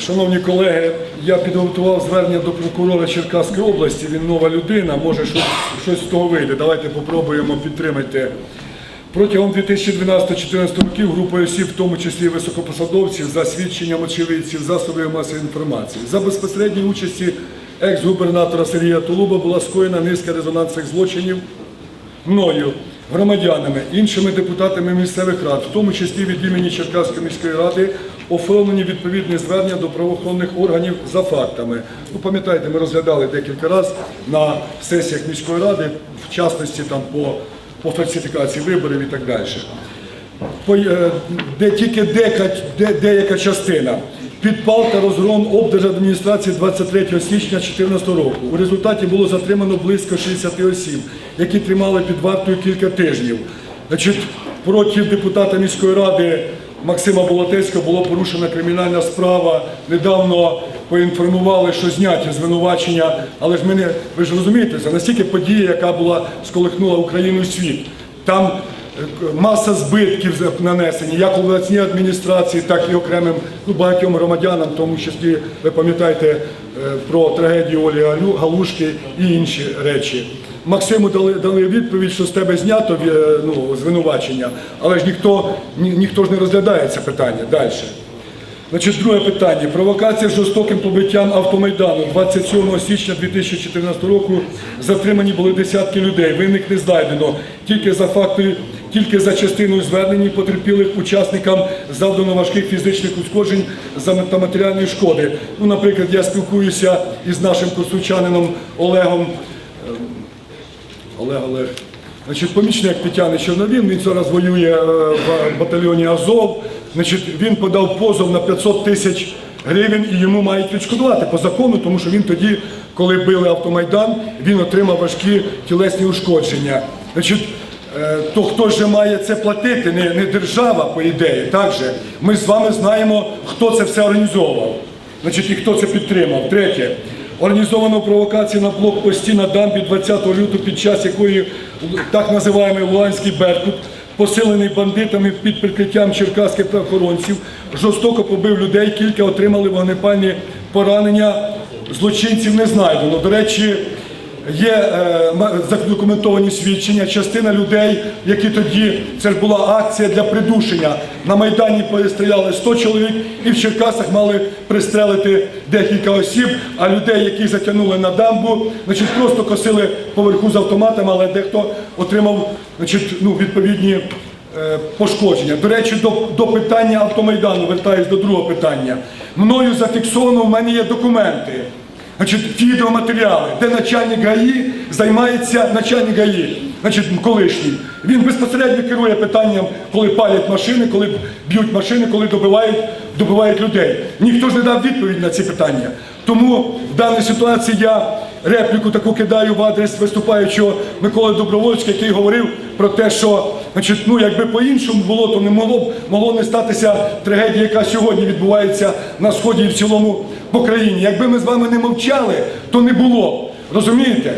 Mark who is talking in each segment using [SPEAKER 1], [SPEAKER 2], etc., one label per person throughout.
[SPEAKER 1] Шановні колеги, я підготував звернення до прокурора Черкаської області. Він нова людина, може щось, щось з того вийде. Давайте попробуємо підтримати. Протягом 2012-2014 років група осіб, в тому числі високопосадовців, за свідченням очевидців, засобів масової інформації, за безпосередньої участі екс-губернатора Сергія Тулуба була скоєна низка резонансних злочинів мною, громадянами, іншими депутатами місцевих рад, в тому числі від імені Черкаської міської ради, оформлені відповідні звернення до правоохоронних органів за фактами. Ну, пам'ятаєте, ми розглядали декілька разів на сесіях міської ради, в частності там по, по фальсифікації виборів і так далі. По- е, де тільки дека, де, деяка частина. Підпал та розгром облдержадміністрації 23 січня 2014 року. У результаті було затримано близько 60 осіб, які тримали під вартою кілька тижнів. Значить, проти депутата міської ради Максима Болотецького було порушена кримінальна справа. Недавно поінформували, що зняті звинувачення, але ж мене, ви ж розумієте, це настільки подія, яка була сколихнула Україну і світ. Там Маса збитків нанесені як обласній адміністрації, так і окремим ну, багатьом громадянам, тому числі ви пам'ятаєте е, про трагедію Олі Галушки і інші речі. Максиму дали, дали відповідь, що з тебе знято е, ну, звинувачення, але ж ніхто, ні, ніхто ж не розглядає це питання далі. Значить, друге питання. Провокація з жорстоким побиттям автомайдану 27 січня 2014 року затримані були десятки людей. Винних не знайдено. Тільки за фактою, тільки за частиною звернень потерпілих учасникам завдано важких фізичних ушкоджень та матеріальної шкоди. Ну, наприклад, я спілкуюся із нашим курсучанином Олегом. Олег Олег. Значить, помічник Тетяни Чорновін, він зараз воює е, в батальйоні Азов. Значить, він подав позов на 500 тисяч гривень і йому мають відшкодувати по закону, тому що він тоді, коли били автомайдан, він отримав важкі тілесні ушкодження. Значить, е, то хто ж має це платити? Не, не держава, по ідеї. Так же. Ми з вами знаємо, хто це все організовував. Значить, і хто це підтримав. Третє. Організовано провокацію на блокпості на дамбі 20 лютого, під час якої так називаємо Луганський Беркут, посилений бандитами під прикриттям черкаських правоохоронців, жорстоко побив людей, кілька отримали вогнепальні поранення, злочинців не знайдено. До речі, Є е, задокументовані свідчення, частина людей, які тоді, це ж була акція для придушення. На Майдані перестріляли 100 чоловік і в Черкасах мали пристрелити декілька осіб, а людей, які затягнули на дамбу, значить, просто косили поверху з автоматами, але дехто отримав значить, ну, відповідні е, пошкодження. До речі, до, до питання автомайдану, вертаюсь до другого питання. Мною зафіксовано, в мене є документи. Значить, відеоматеріали, де начальник ГАІ займається начальник ГАІ, значить, колишній. Він безпосередньо керує питанням, коли палять машини, коли б'ють машини, коли добивають, добивають людей. Ніхто ж не дав відповідь на ці питання. Тому в даній ситуації я репліку таку кидаю в адрес виступаючого Миколи Добровольського, який говорив про те, що значить, ну, якби по-іншому було, то не могло б могло не статися трагедія, яка сьогодні відбувається на сході і в цілому по країні. Якби ми з вами не мовчали, то не було. Розумієте?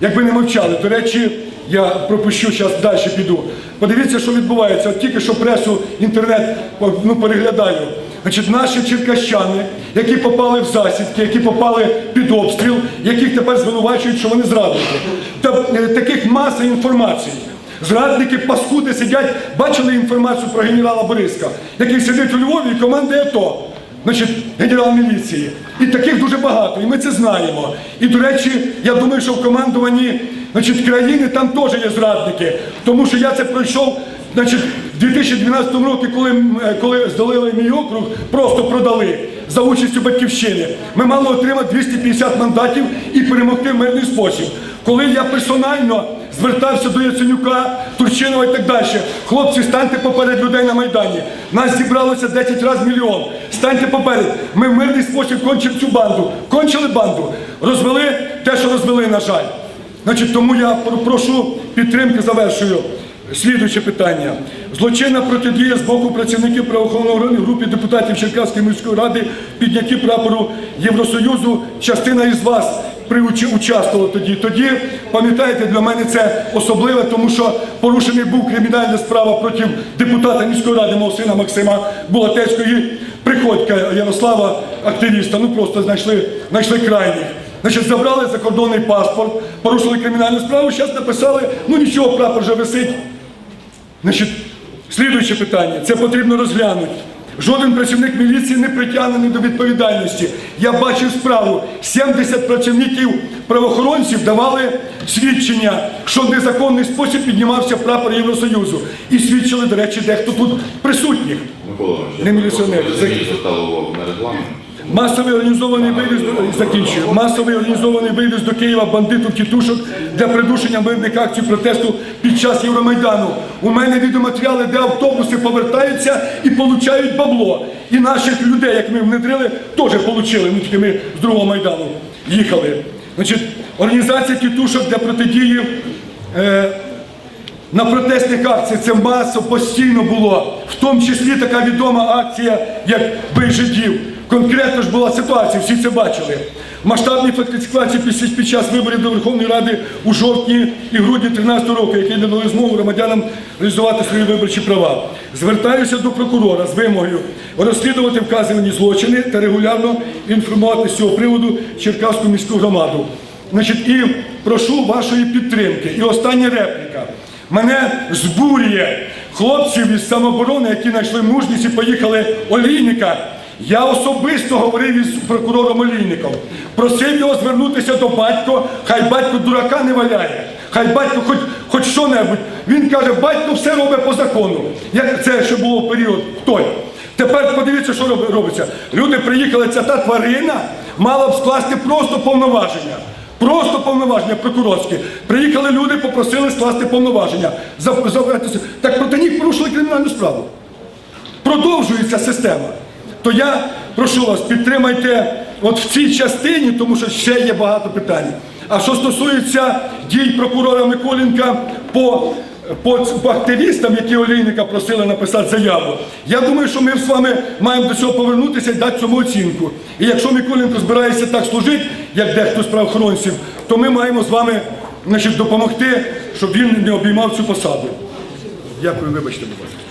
[SPEAKER 1] Якби не мовчали. До речі, я пропущу зараз далі піду. Подивіться, що відбувається. От тільки що пресу, інтернет ну, переглядаю. Значить, наші черкащани, які попали в засідки, які попали під обстріл, яких тепер звинувачують, що вони зрадники. Та е, таких маса інформації. Зрадники, паскуди сидять, бачили інформацію про генерала Бориска, який сидить у Львові і командує АТО. Значить, генерал міліції. І таких дуже багато, і ми це знаємо. І, до речі, я думаю, що в командуванні значить, країни там теж є зрадники. Тому що я це пройшов значить, в 2012 році, коли, е, коли здалили мій округ, просто продали за участю батьківщини. Ми мали отримати 250 мандатів і перемогти в мирний спосіб. Коли я персонально звертався до Яценюка, Турчинова і так далі. Хлопці, станьте поперед людей на Майдані. Нас зібралося 10 разів мільйон. Станьте поперед. Ми в мирний спосіб кончимо цю банду. Кончили банду. Розвели те, що розвели, на жаль. Значить, тому я про- прошу підтримки, завершую. Слідуюче питання. Злочинна протидія з боку працівників правоохоронного органу групі депутатів Черкаської міської ради підняті прапору Євросоюзу. Частина із вас участвувала тоді. Тоді, пам'ятаєте, для мене це особливе, тому що порушений був кримінальна справа проти депутата міської ради мого сина Максима Булатецької. Приходька Ярослава, активіста, ну просто знайшли, знайшли крайніх. Значить, забрали закордонний паспорт, порушили кримінальну справу, зараз написали, ну нічого, прапор вже висить. Значить, слідуюче питання, це потрібно розглянути. Жоден працівник міліції не притягнений до відповідальності. Я бачив справу. 70 працівників правоохоронців давали свідчення, що в незаконний спосіб піднімався прапор Євросоюзу. І свідчили, до речі, дехто тут присутніх.
[SPEAKER 2] Микола
[SPEAKER 1] Не
[SPEAKER 2] міліціонерів. стало увагу на регламент.
[SPEAKER 1] Масовий організований вивіз закінчую. Масовий організований вивіз до Києва бандитів тітушок для придушення мирних акцій протесту під час Євромайдану. У мене відеоматеріали, де автобуси повертаються і получають бабло. І наших людей, як ми внедрили, теж отримали. Ну тільки ми з другого майдану їхали. Значить, організація тітушок для протидії. Е, на протестних акціях це масово постійно було, в тому числі така відома акція, як «Бий жидів». Конкретно ж була ситуація, всі це бачили. Масштабні фальсифікації під час виборів до Верховної Ради у жовтні і грудні 2013 року, які не дали змогу громадянам реалізувати свої виборчі права. Звертаюся до прокурора з вимогою розслідувати вказані злочини та регулярно інформувати з цього приводу Черкаську міську громаду. Значить, і прошу вашої підтримки. І остання репліка. Мене збурює хлопців із самооборони, які знайшли мужність і поїхали Олійника. Я особисто говорив із прокурором Олійником. Просив його звернутися до батька, хай батько дурака не валяє. Хай батько хоч, хоч що-небудь. Він каже, батько все робить по закону. Як це ще було в період той. Тепер подивіться, що роб- робиться. Люди приїхали, ця та тварина мала б скласти просто повноваження. Просто повноваження прокурорські. Приїхали люди, попросили скласти повноваження. Так проти них порушили кримінальну справу. Продовжується система. То я прошу вас, підтримайте от в цій частині, тому що ще є багато питань. А що стосується дій прокурора Миколенка по, по, по активістам, які олійника просили написати заяву, я думаю, що ми з вами маємо до цього повернутися і дати цьому оцінку. І якщо Миколенко збирається так служити, як дехто з правоохоронців, то ми маємо з вами значить, допомогти, щоб він не обіймав цю посаду. Дякую, вибачте, будь ласка.